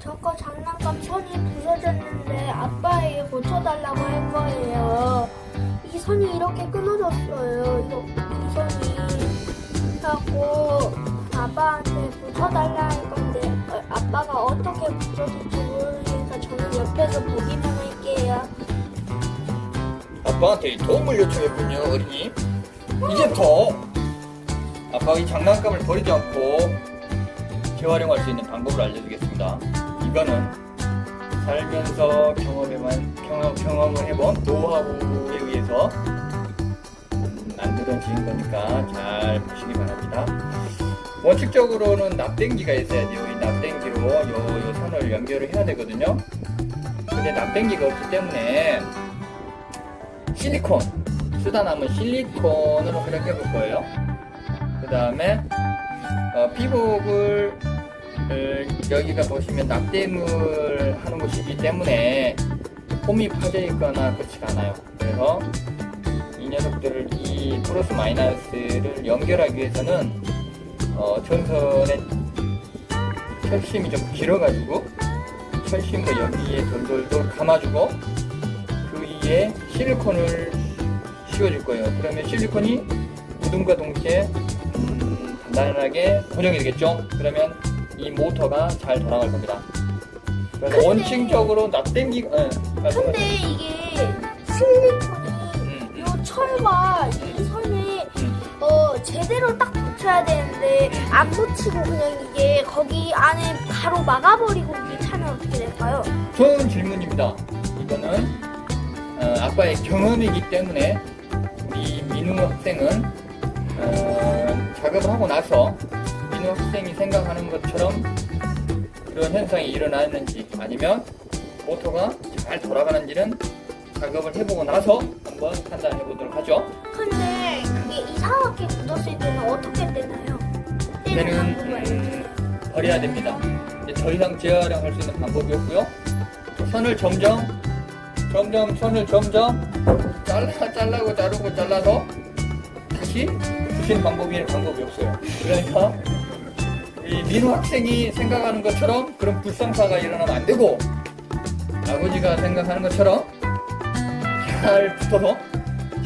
저거 장난감 선이 부서졌는데 아빠에게 고쳐달라고 할 거예요. 이 선이 이렇게 끊어졌어요. 이거, 이 선이. 하고 아빠한테 고쳐달라 할 건데 어, 아빠가 어떻게 고쳐줄지 모르니까 저는 옆에서 보기만 할게요. 아빠한테 도움을 요청했군요, 어린이. 이제부터 아빠가 이 장난감을 버리지 않고 재활용할 수 있는 방법을 알려주겠습니다. 이거는 살면서 경험에만 경험, 경험을 해본 노하우에 의해서 음, 만들어진 거니까 잘 보시기 바랍니다. 원칙적으로는 납땜기가 있어야 돼요. 이 납땜기로 요, 요 선을 연결을 해야 되거든요. 근데 납땜기가 없기 때문에 실리콘 쓰다 남은 실리콘으로 활용해 볼 거예요. 그 다음에 어, 피복을 어, 여기가 보시면 납땜을 하는 곳이기 때문에 홈이 파져 있거나 그렇지가 않아요. 그래서 이 녀석들을 이 플러스 마이너스를 연결하기 위해서는 어, 전선의 철심이 좀 길어가지고 철심도 여기에 돌돌돌 감아주고 그 위에 실리콘을 씌워줄 거예요. 그러면 실리콘이 구름과 동시에 음, 단단하게 고정이 되겠죠. 그러면 이 모터가 잘 돌아갈 겁니다. 그래서 근데- 원칙적으로 납땜기, 예, 말씀하세요. 근데 이게 실리콘이 음, 음, 이 철과 이 선에 음. 어, 제대로 딱 붙여야 되는데 안 붙이고 그냥 이게 거기 안에 바로 막아버리고 이게 차면 어떻게 될까요? 좋은 질문입니다. 이거는 어, 아빠의 경험이기 때문에 우리 민우 학생은 어, 작업을 하고 나서 민우 학생이 생각하는 것처럼 그런 현상이 일어나는지 아니면 모터가 잘 돌아가는지는 작업을 해보고 나서 한번 판단해 보도록 하죠. 근데 그게 이상하게 굳었을 때는 어떻게 되나요? 방법을 음. 버려야 됩니다. 이제 더 이상 재활용할 수 있는 방법이 없고요. 선을 점점 점점 선을 점점 잘라 잘라고 자르고 잘라서 다시 붙이는 방법이 방법이 없어요. 그러니까 이 민우 학생이 생각하는 것처럼 그런 불상사가 일어나면 안 되고 아버지가 생각하는 것처럼 잘 붙어서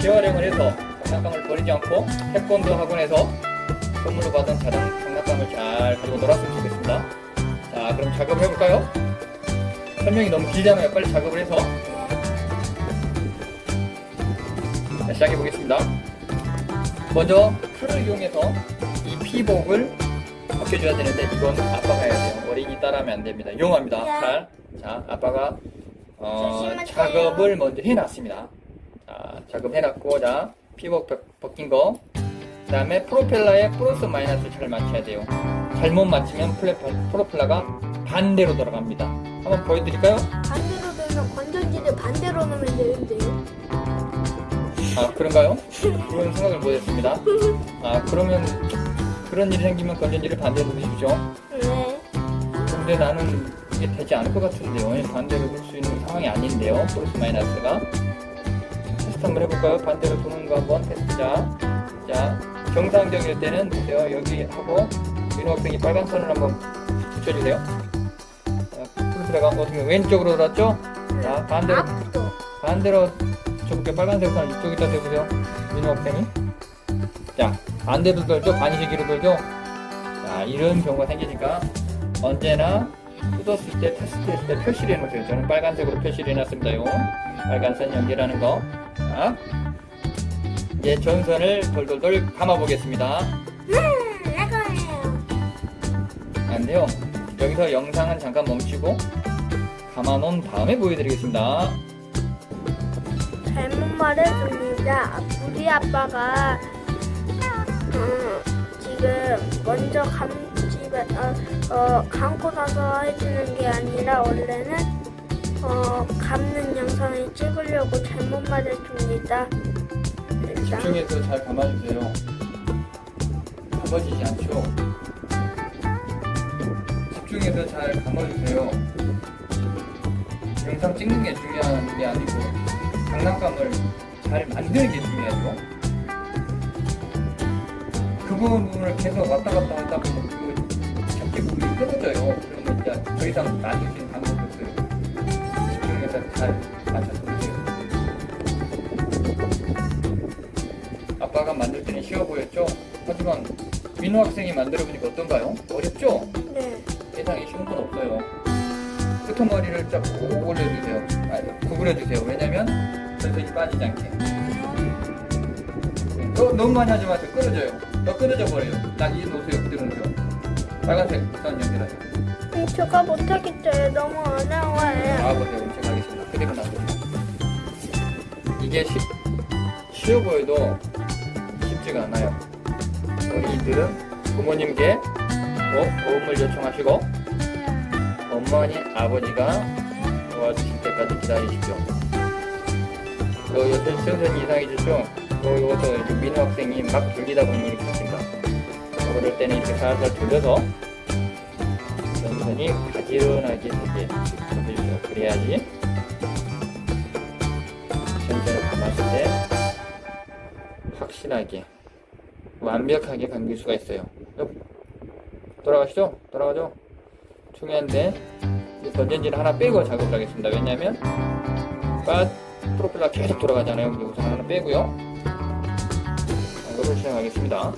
재활용을 해서 장난감을 버리지 않고 태권도 학원에서 선물로 받은 자장 장난감을 잘 가지고 놀았으면 좋겠습니다. 자, 그럼 작업을 해볼까요? 설명이 너무 길잖아요. 빨리 작업을 해서 자, 시작해 보겠습니다. 먼저 풀을 이용해서 이 피복을 벗겨줘야 되는데 이건 아빠가 해야 돼요. 어린이 따라하면 안 됩니다. 이용합니다. 네. 잘. 자, 아빠가 어, 조심하세요. 작업을 먼저 해놨습니다. 자, 작업 해놨고, 자, 피복 벗- 벗긴 거. 그 다음에 프로펠러에 플러스 마이너스 잘 맞춰야 돼요. 잘못 맞추면 플레, 프로펠러가 반대로 돌아갑니다. 한번 보여드릴까요? 반대로 되면 건전지를 반대로 넣으면 되는데요. 아, 그런가요? 그런 생각을 못했습니다. 아, 그러면 그런 일이 생기면 건전지를 반대로 넣으십시오. 네. 근데 나는 이게 되지 않을 것 같은데요. 반대로 돌수 있는 상황이 아닌데요. 플러스 마이너스가. 테스트 한번 해볼까요? 반대로 도는 거 한번 테스트자. 자, 정상적일 때는 보세요. 여기 하고 민호 학생이 빨간 선을 한번 붙여주세요. 자, 플러스가 어떻게 왼쪽으로 돌았죠? 자, 반대로 앞도. 반대로 저렇게 빨간색 선을 이쪽에다 대보세요. 민호 학생이. 자, 반대로 돌죠? 반시기로 돌죠? 자, 이런 경우가 생기니까 언제나 뜯었을 때 테스트했을 때 표시를 해놓으세요. 저는 빨간색으로 표시를 해놨습니다. 요 빨간 선 연결하는 거. 자, 이제 전선을 돌돌돌 감아보겠습니다. 음, 내가요. 안 돼요. 여기서 영상은 잠깐 멈추고 감아놓은 다음에 보여드리겠습니다. 잘못 말해줍니다. 우리 아빠가 음, 지금 먼저 감집에 어, 어, 감고 나서 해주는 게 아니라 원래는 어, 감는 영상을 찍으려고 잘못 말해줍니다. 일단 집중해서 잘 감아주세요. 접어지지 않죠? 집중해서 잘 감아주세요. 영상 찍는 게 중요한 게 아니고 장난감을 잘 만드는 게 중요하죠. 그 부분을 계속 왔다 갔다 하다 보면 그 잡기 부분이 끊어져요. 그러면 이제 자, 더 이상 만들 수 있는 방법이 없어요. 집중해서 잘 맞춰서 보세요. 아빠가 만들 때는 쉬워 보였죠? 하지만 민호 학생이 만들어 보니까 어떤가요? 어렵죠? 네. 세상에 쉬운 건 없어요. 끄트머리를 쫙 올려주세요. 아, 구부려주세요. 왜냐면 전선이 빠지지 않게. 네, 너, 너무 많이 하지 마세요. 끊어져요. 더 끊어져 버려요. 딱이 놓으세요. 그대로. 빨간색 선 연결하세요. 음, 제가 못하겠어요. 너무 어려워요. 나와보세요. 그럼 제가 하겠습니다. 그대로 놔두세요. 이게 쉽, 쉬워 보여도 쉽지가 않아요. 어린이들은 부모님께 꼭 도움을 요청하시고 어머니, 아버지가 도와주실 때까지 기다리십시오. 또 요새 수영선이 이상해졌죠? 또 이것도 이제 민호 학생이 막 돌리다 보니 이렇게 됐습니다. 그럴 때는 이렇게 살살 돌려서 전선이 가지런하게 되게 해주세요. 그래야지 전선을 감았을 때 확실하게 완벽하게 감길 수가 있어요. 돌아가시죠? 돌아가죠? 중요한데 이 건전지를 하나 빼고 작업을 하겠습니다. 왜냐하면 빠 프로펠러 계속 돌아가잖아요. 근데 우선 하나 빼고요. 작업을 시작하겠습니다.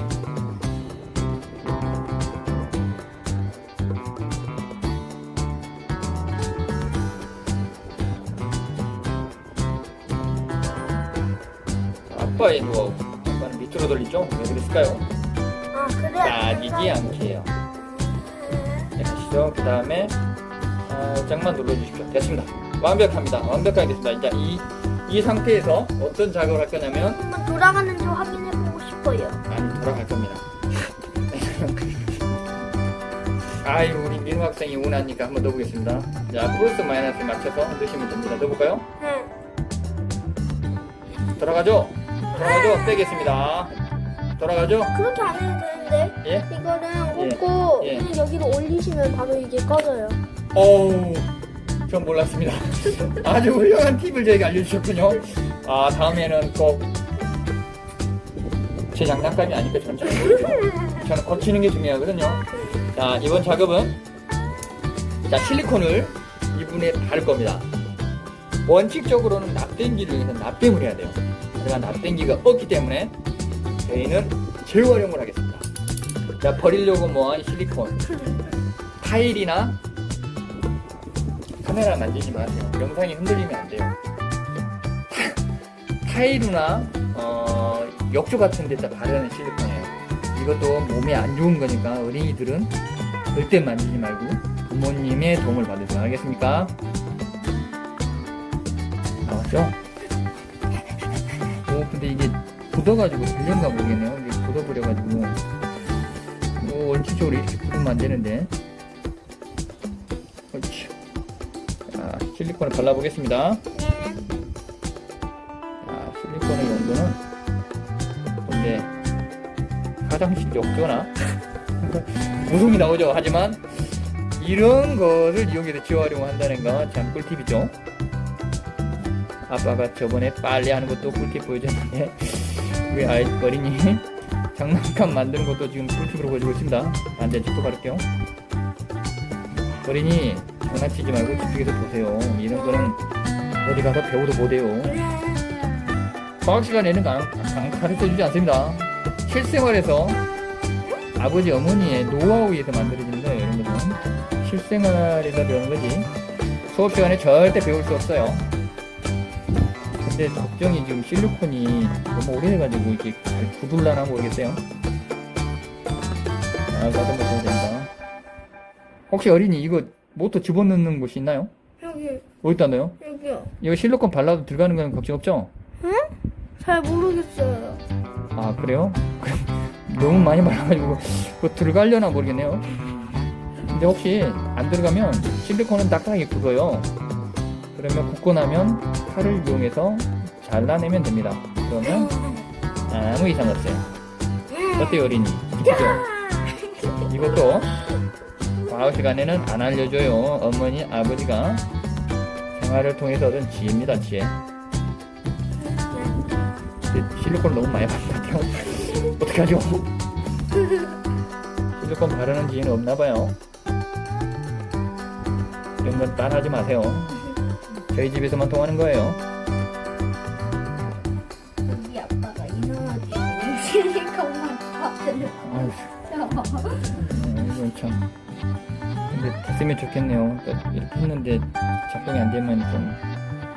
아빠의 노하우. 아빠는 밑으로 돌리죠? 왜 그랬을까요? 아, 그래. 빠지지 않게요. 네, 가시죠. 그 다음에 살짝만 눌러주십시오. 됐습니다. 완벽합니다. 완벽하게 됐습니다. 이제 이, 이 상태에서 어떤 작업을 할 거냐면 한번 돌아가는지 확인해 보고 싶어요. 많이 돌아갈 겁니다. 아유 우리 민우 학생이 원하니까 한번 넣어보겠습니다. 자 플러스 마이너스 맞춰서 넣으시면 됩니다. 넣어볼까요? 네. 돌아가죠? 돌아가죠? 빼겠습니다. 돌아가죠? 그렇게 안 해도 되는데. 예? 이거는 예. 꽂고 예. 그냥 여기로 올리시면 바로 이게 꺼져요. 어우, 전 몰랐습니다. 아주 훌륭한 팁을 저에게 알려주셨군요. 아, 다음에는 꼭 제 장난감이 아니까 저는 잘 모르죠. 저는 거치는 게 중요하거든요. 자, 이번 작업은 자 실리콘을 이분에 바를 겁니다. 원칙적으로는 납땜기를 위해서 납땜을 해야 돼요. 하지만 납땜기가 없기 때문에 저희는 재활용을 하겠습니다. 자, 버리려고 모은 실리콘. 타일이나 카메라 만지지 마세요. 영상이 흔들리면 안 돼요. 타일이나 어, 욕조 같은 데다 바르는 실리콘이에요. 이것도 몸에 안 좋은 거니까 어린이들은 절대 만지지 말고 부모님의 도움을 받으세요. 알겠습니까? 나왔죠? 오, 근데 이게 굳어가지고 들렸가 모르겠네요. 이게 굳어버려가지고. 오, 원칙적으로 이렇게 굳으면 안 되는데. 실리콘을 발라보겠습니다. 네. 자, 실리콘의 용도는 근데 화장실 욕조나 무송이 나오죠. 하지만 이런 것을 이용해서 재활용한다는 건 참 꿀팁이죠. 아빠가 저번에 빨래하는 것도 꿀팁 보여줬는데 우리 아이 어린이 장난감 만드는 것도 지금 꿀팁으로 보여주고 있습니다. 반대쪽도 바를게요. 어린이 장난치지 말고 집중해서 보세요. 이런 거는 어디 가서 배워도 못해요. 과학 시간에는 가르쳐 주지 않습니다. 실생활에서 아버지 어머니의 노하우에 의해서 만들어지는 거예요. 이런 것은 실생활에서 배우는 거지. 수업 시간에 절대 배울 수 없어요. 근데 걱정이 지금 실리콘이 너무 오래돼가지고 이렇게 잘 굳을라나 모르겠어요. 아, 가서 먹어야 된다. 혹시 어린이 이거 모터 집어넣는 곳이 있나요? 여기, 어디다 넣어요? 여기요. 이거 실리콘 발라도 들어가는 건 걱정 없죠? 잘 모르겠어요. 아 그래요? 너무 많이 발라가지고 그거 들어가려나 모르겠네요. 근데 혹시 안 들어가면 실리콘은 딱딱하게 굳어요. 그러면 굳고 나면 칼을 이용해서 잘라내면 됩니다. 그러면 아무 이상 없어요. 어때요 어린이? 이것도 과학 시간에는 안 알려줘요. 어머니 아버지가 생활을 통해서 얻은 지혜입니다 지혜. 근데 실리콘을 너무 많이 바른 것 같아요. 어떡하죠? 실리콘 바르는 지혜는 없나 봐요. 이런 건 따라하지 마세요. 저희 집에서만 통하는 거예요. 여기 아빠가 이상하게 실리콘만 밥을 아유, 음, 이건 참. 근데 됐으면 좋겠네요. 또 이렇게 했는데 작동이 안 되면 좀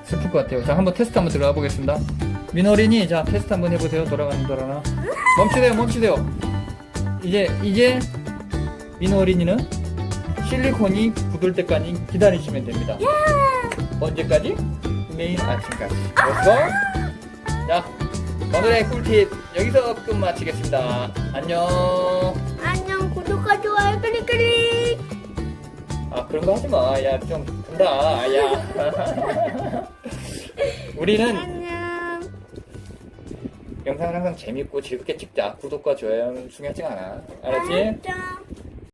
슬플 것 같아요. 자, 한번 테스트 한번 들어가 보겠습니다. 민어린이 자 테스트 한번 해보세요. 돌아가는 돌아나. 멈추세요, 멈추세요. 이제 이제 민어린이는 실리콘이 굳을 때까지 기다리시면 됩니다. 언제까지? 내일 아침까지. 그래서 자 오늘의 꿀팁 여기서 끝 마치겠습니다. 안녕. 안녕 구독과 좋아요 클릭 클릭 아 그런 거 하지 마. 야 좀 된다. 야. 우리는 안녕 영상을 항상 재밌고 즐겁게 찍자. 구독과 좋아요는 중요하지 않아. 알았지? 안녕